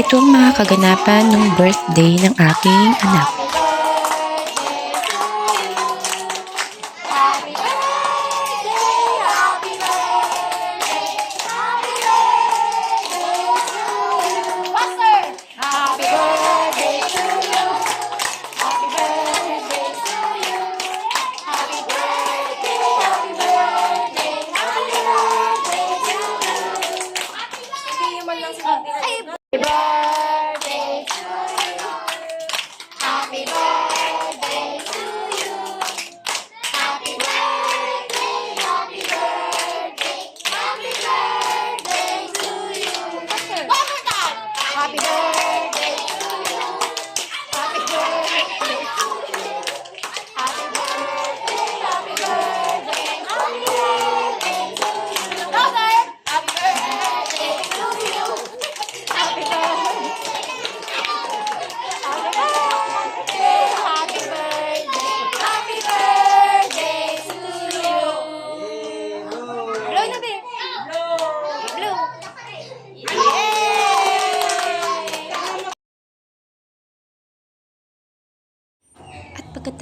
ito ang mga kaganapan ng birthday ng aking anak.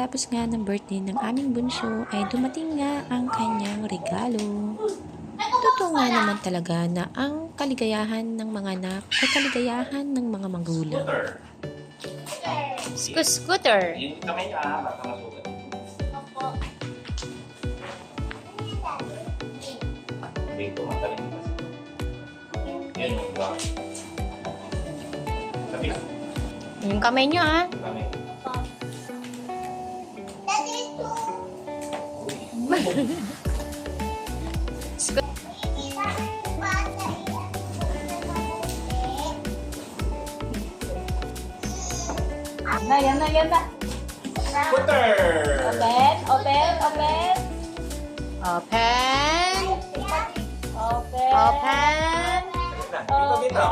Pagkatapos nga ng birthday ng aming bunso ay dumating nga ang kanyang regalo. Totoo nga naman talaga na ang kaligayahan ng mga anak ay kaligayahan ng mga magulang. Scooter. Ah. Yan yung kamay nyo, ah. yung kamay. Na, yan na, yan na. Scooter! Open, open, open. Open. Open. Open. Dito, dito.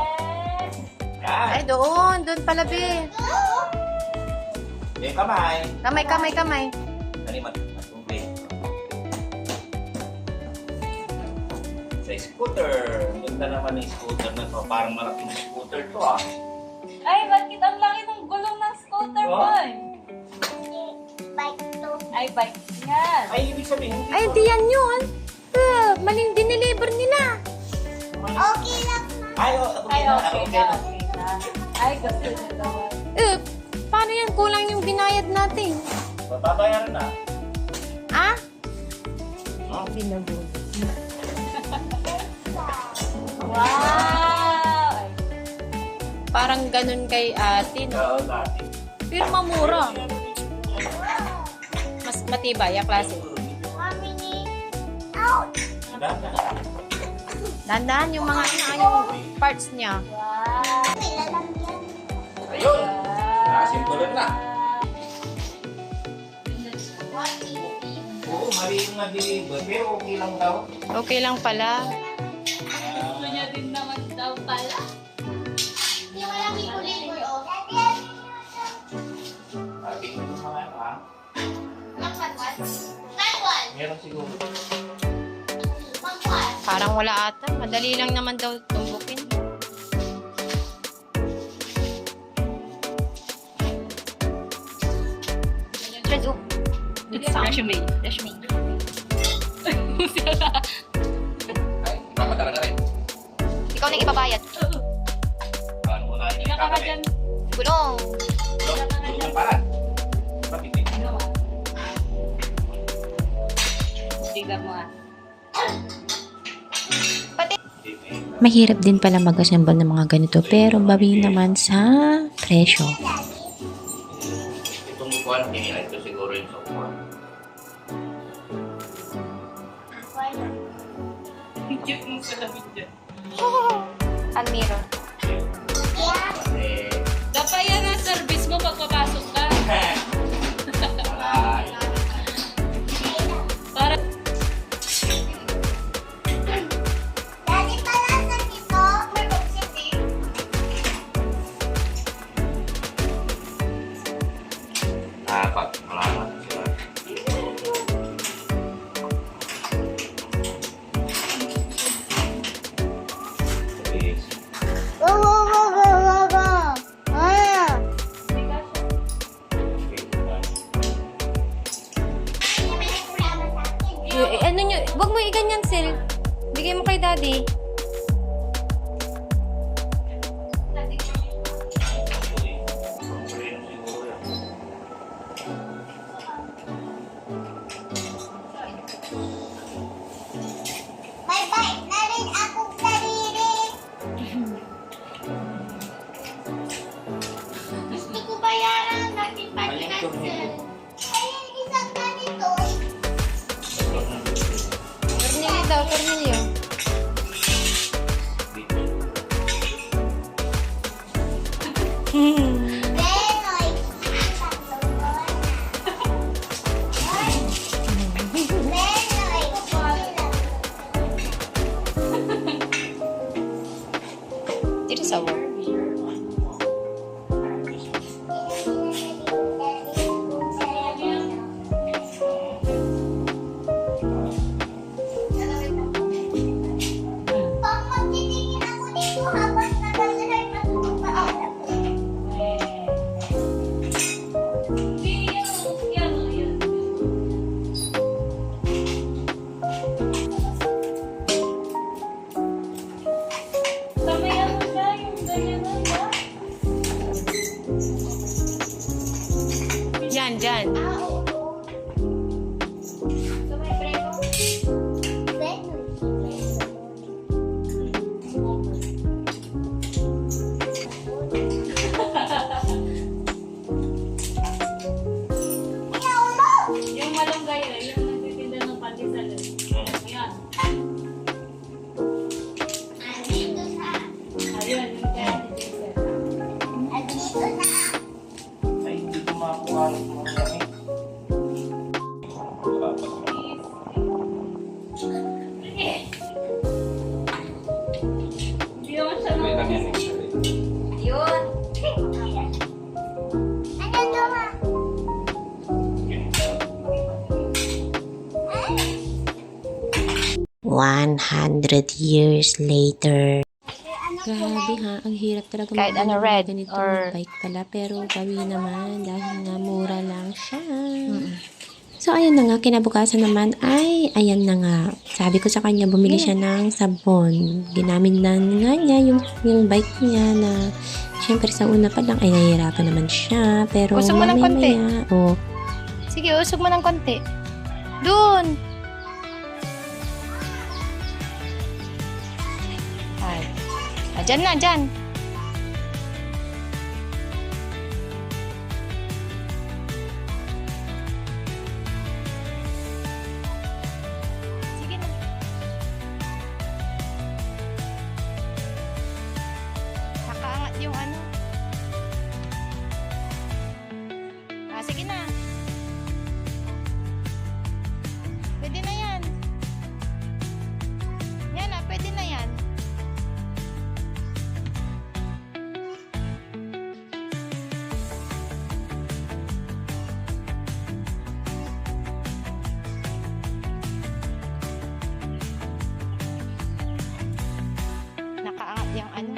Ay, doon. Doon pala, be. Yung kamay. Kamay, kamay, kamay. Dali, Sa scooter. Ganda naman ng scooter na to. Parang malaking scooter to ah. Ay, bakit ang laki ng gulong ng scooter Oh. boy? Ay, bike yan. Ay, ibig sabihin, hindi Ay, to. hindi yan yun. Eh, maling dineliver nila. Ay, oh, okay Ay, na. okay Okay na, na. okay na. Ay, gusto niya naman. Eh, paano yan? Kulang yung binayad natin. Babayaran na. Ah? No? Binago. Wow! Parang ganun kay ate, no? Pero mamura. Mas matibay, ang klase. Dati. Dandan yung mga ano, yung parts niya. Wow! Ayun. Nakasimpulan na. Oo, mali yung na-deliver. Pero okay lang daw. Okay lang pala. Meron siguro. Parang wala ata. Madali lang naman daw tumbukin. Let's go. Rush me. Rush me. Ay, tama talaga rin. Ikaw na ibabayad. Paano mo na yung Ika ka dyan. Gulong. Tulog ng paran. Tignan mo ah. Mahirap din pala mag-assemble ng mga ganito pero bawi naman sa presyo. Itong tinilay ko siguro yung sa bukuan. Cute mo apat. Malaman sila. Go, go, go, go, go, go. Ah. Ano nyo? Huwag mo iganyan, Sil. Bigay mo kay Daddy. Dito Naman siya Sabi lang yan, nang- actually. Yun. One hundred years later. Grabe ha, ang hirap talaga Kahit ano, ng red ganitong or- bike pala. Pero gawin naman dahil nga mura lang siya. So, ayun na nga, kinabukasan naman ay, ayan na nga. Sabi ko sa kanya, bumili siya ng sabon. Ginamit na nga niya yung, yung bike niya na, syempre sa una pa lang ay nahihirapan naman siya. Pero Usog mo ng konti. mamaya, oh, Sige, usog mo ng konti. Doon. Ay. Ah, dyan na, dyan. Nakaangat yung ano. Tataas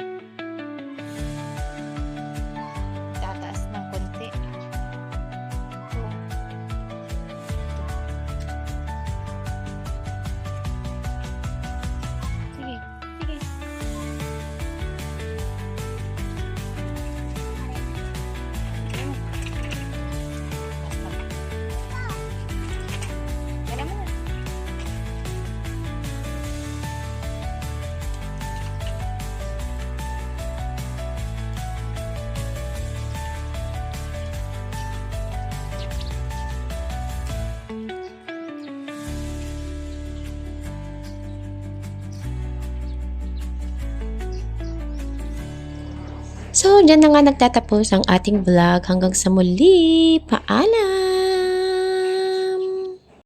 So, dyan na nga nagtatapos ang ating vlog. Hanggang sa muli. Paalam!